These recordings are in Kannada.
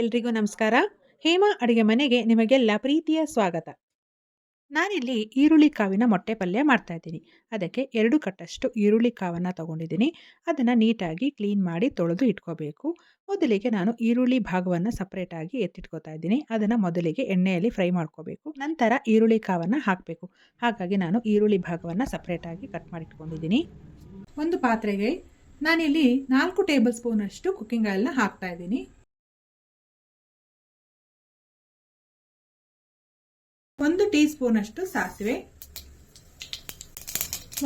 ಎಲ್ರಿಗೂ ನಮಸ್ಕಾರ. ಹೇಮಾ ಅಡುಗೆ ಮನೆಗೆ ನಿಮಗೆಲ್ಲ ಪ್ರೀತಿಯ ಸ್ವಾಗತ. ನಾನಿಲ್ಲಿ ಈರುಳ್ಳಿ ಕಾವಿನ ಮೊಟ್ಟೆ ಪಲ್ಯ ಮಾಡ್ತಾ ಇದ್ದೀನಿ. ಅದಕ್ಕೆ ಎರಡು ಕಟ್ಟಷ್ಟು ಈರುಳ್ಳಿ ಕಾವನ್ನು ತಗೊಂಡಿದ್ದೀನಿ. ಅದನ್ನು ನೀಟಾಗಿ ಕ್ಲೀನ್ ಮಾಡಿ ತೊಳೆದು ಇಟ್ಕೋಬೇಕು. ಮೊದಲಿಗೆ ನಾನು ಈರುಳ್ಳಿ ಭಾಗವನ್ನು ಸಪ್ರೇಟಾಗಿ ಎತ್ತಿಟ್ಕೋತಾ ಇದ್ದೀನಿ. ಅದನ್ನು ಮೊದಲಿಗೆ ಎಣ್ಣೆಯಲ್ಲಿ ಫ್ರೈ ಮಾಡ್ಕೋಬೇಕು. ನಂತರ ಈರುಳ್ಳಿ ಕಾವನ್ನು ಹಾಕಬೇಕು. ಹಾಗಾಗಿ ನಾನು ಈರುಳ್ಳಿ ಭಾಗವನ್ನು ಸಪ್ರೇಟಾಗಿ ಕಟ್ ಮಾಡಿಟ್ಕೊಂಡಿದ್ದೀನಿ ಒಂದು ಪಾತ್ರೆಗೆ ನಾನಿಲ್ಲಿ ನಾಲ್ಕು ಟೇಬಲ್ ಸ್ಪೂನಷ್ಟು ಕುಕ್ಕಿಂಗ್ ಆಯಿಲ್ನ ಹಾಕ್ತಾ ಇದ್ದೀನಿ. ಒಂದು ಟೀ ಸ್ಪೂನಷ್ಟು ಸಾಸಿವೆ,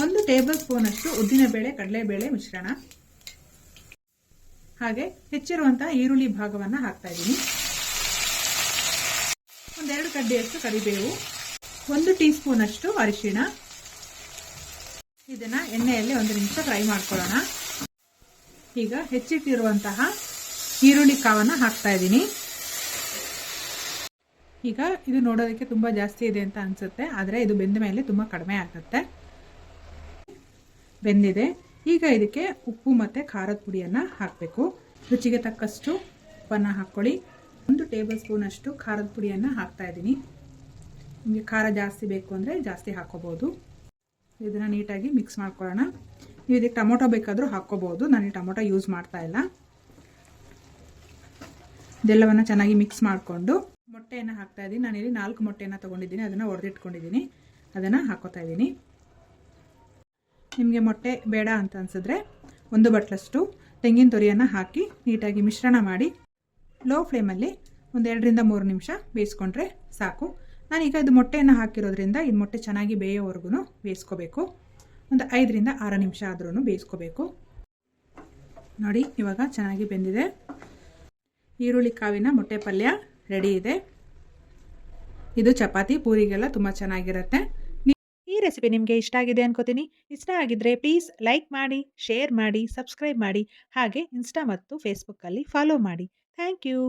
ಒಂದು ಟೇಬಲ್ ಸ್ಪೂನಷ್ಟು ಉದ್ದಿನಬೇಳೆ, ಕಡಲೆಬೇಳೆ ಮಿಶ್ರಣ. ಹಾಗೆ ಹೆಚ್ಚಿರುವಂತಹ ಈರುಳ್ಳಿ ಭಾಗವನ್ನು ಹಾಕ್ತಾ ಇದ್ದೀನಿ. ಒಂದೆರಡು ಕಡ್ಡಿಯಷ್ಟು ಕರಿಬೇವು, ಒಂದು ಟೀ ಸ್ಪೂನಷ್ಟು ಅರಿಶಿಣ. ಇದನ್ನ ಎಣ್ಣೆಯಲ್ಲಿ ಒಂದು ನಿಮಿಷ ಫ್ರೈ ಮಾಡ್ಕೊಳ್ಳೋಣ. ಈಗ ಹೆಚ್ಚಿಟ್ಟಿರುವಂತಹ ಈರುಳ್ಳಿ ಕಾವನ್ನು ಹಾಕ್ತಾ ಇದ್ದೀನಿ. ಈಗ ಇದು ನೋಡೋದಕ್ಕೆ ತುಂಬ ಜಾಸ್ತಿ ಇದೆ ಅಂತ ಅನಿಸುತ್ತೆ, ಆದರೆ ಇದು ಬೆಂದ ಮೇಲೆ ತುಂಬ ಕಡಿಮೆ ಆಗುತ್ತೆ. ಬೆಂದಿದೆ. ಈಗ ಇದಕ್ಕೆ ಉಪ್ಪು ಮತ್ತು ಖಾರದ ಪುಡಿಯನ್ನು ಹಾಕಬೇಕು. ರುಚಿಗೆ ತಕ್ಕಷ್ಟು ಉಪ್ಪನ್ನು ಹಾಕ್ಕೊಳ್ಳಿ ಒಂದು ಟೇಬಲ್ ಸ್ಪೂನಷ್ಟು ಖಾರದ ಪುಡಿಯನ್ನು ಹಾಕ್ತಾ ಇದ್ದೀನಿ. ನಿಮಗೆ ಖಾರ ಜಾಸ್ತಿ ಬೇಕು ಅಂದರೆ ಜಾಸ್ತಿ ಹಾಕ್ಕೋಬೋದು ಇದನ್ನು ನೀಟಾಗಿ ಮಿಕ್ಸ್ ಮಾಡ್ಕೊಳ್ಳೋಣ. ನೀವು ಇದಕ್ಕೆ ಟೊಮೊಟೊ ಬೇಕಾದರೂ ಹಾಕ್ಕೋಬೋದು. ನಾನು ಟೊಮೊಟೊ ಯೂಸ್ ಮಾಡ್ತಾ ಇಲ್ಲ. ಇದೆಲ್ಲವನ್ನು ಚೆನ್ನಾಗಿ ಮಿಕ್ಸ್ ಮಾಡಿಕೊಂಡು ಮೊಟ್ಟೆಯನ್ನು ಹಾಕ್ತಾ ಇದ್ದೀನಿ. ನಾನಿಲ್ಲಿ ನಾಲ್ಕು ಮೊಟ್ಟೆಯನ್ನು ತೊಗೊಂಡಿದ್ದೀನಿ. ಅದನ್ನು ಒಡೆದಿಟ್ಕೊಂಡಿದ್ದೀನಿ ಅದನ್ನು ಹಾಕೋತಾ ಇದ್ದೀನಿ. ನಿಮಗೆ ಮೊಟ್ಟೆ ಬೇಡ ಅಂತ ಅನಿಸಿದ್ರೆ ಒಂದು ಬಟ್ಲಷ್ಟು ತೆಂಗಿನ ತುರಿಯನ್ನು ಹಾಕಿ ನೀಟಾಗಿ ಮಿಶ್ರಣ ಮಾಡಿ ಲೋ ಫ್ಲೇಮಲ್ಲಿ ಒಂದು ಎರಡರಿಂದ ಮೂರು ನಿಮಿಷ ಬೇಯಿಸ್ಕೊಂಡ್ರೆ ಸಾಕು. ನಾನೀಗ ಇದು ಮೊಟ್ಟೆಯನ್ನು ಹಾಕಿರೋದ್ರಿಂದ ಇದು ಮೊಟ್ಟೆ ಚೆನ್ನಾಗಿ ಬೇಯೋವರೆಗೂ ಬೇಯಿಸ್ಕೋಬೇಕು. ಒಂದು ಐದರಿಂದ ಆರು ನಿಮಿಷ ಆದ್ರೂ ಬೇಯಿಸ್ಕೋಬೇಕು. ನೋಡಿ, ಇವಾಗ ಚೆನ್ನಾಗಿ ಬೆಂದಿದೆ. ಈರುಳ್ಳಿ, ಕಾವಿನ ಮೊಟ್ಟೆ ಪಲ್ಯ. ರೆಡಿ ಇದೆ. ಇದು ಚಪಾತಿ, ಪೂರಿಗೆಲ್ಲ ತುಂಬ ಚೆನ್ನಾಗಿರುತ್ತೆ. ಈ ರೆಸಿಪಿ ನಿಮಗೆ ಇಷ್ಟ ಆಗಿದೆ ಅನ್ಕೋತೀನಿ. ಇಷ್ಟ ಆಗಿದ್ರೆ ಪ್ಲೀಸ್ ಲೈಕ್ ಮಾಡಿ, ಶೇರ್ ಮಾಡಿ, ಸಬ್ಸ್ಕ್ರೈಬ್ ಮಾಡಿ. ಹಾಗೆ ಇನ್ಸ್ಟಾ ಮತ್ತು ಫೇಸ್ಬುಕ್ಕಲ್ಲಿ ಫಾಲೋ ಮಾಡಿ. Thank you.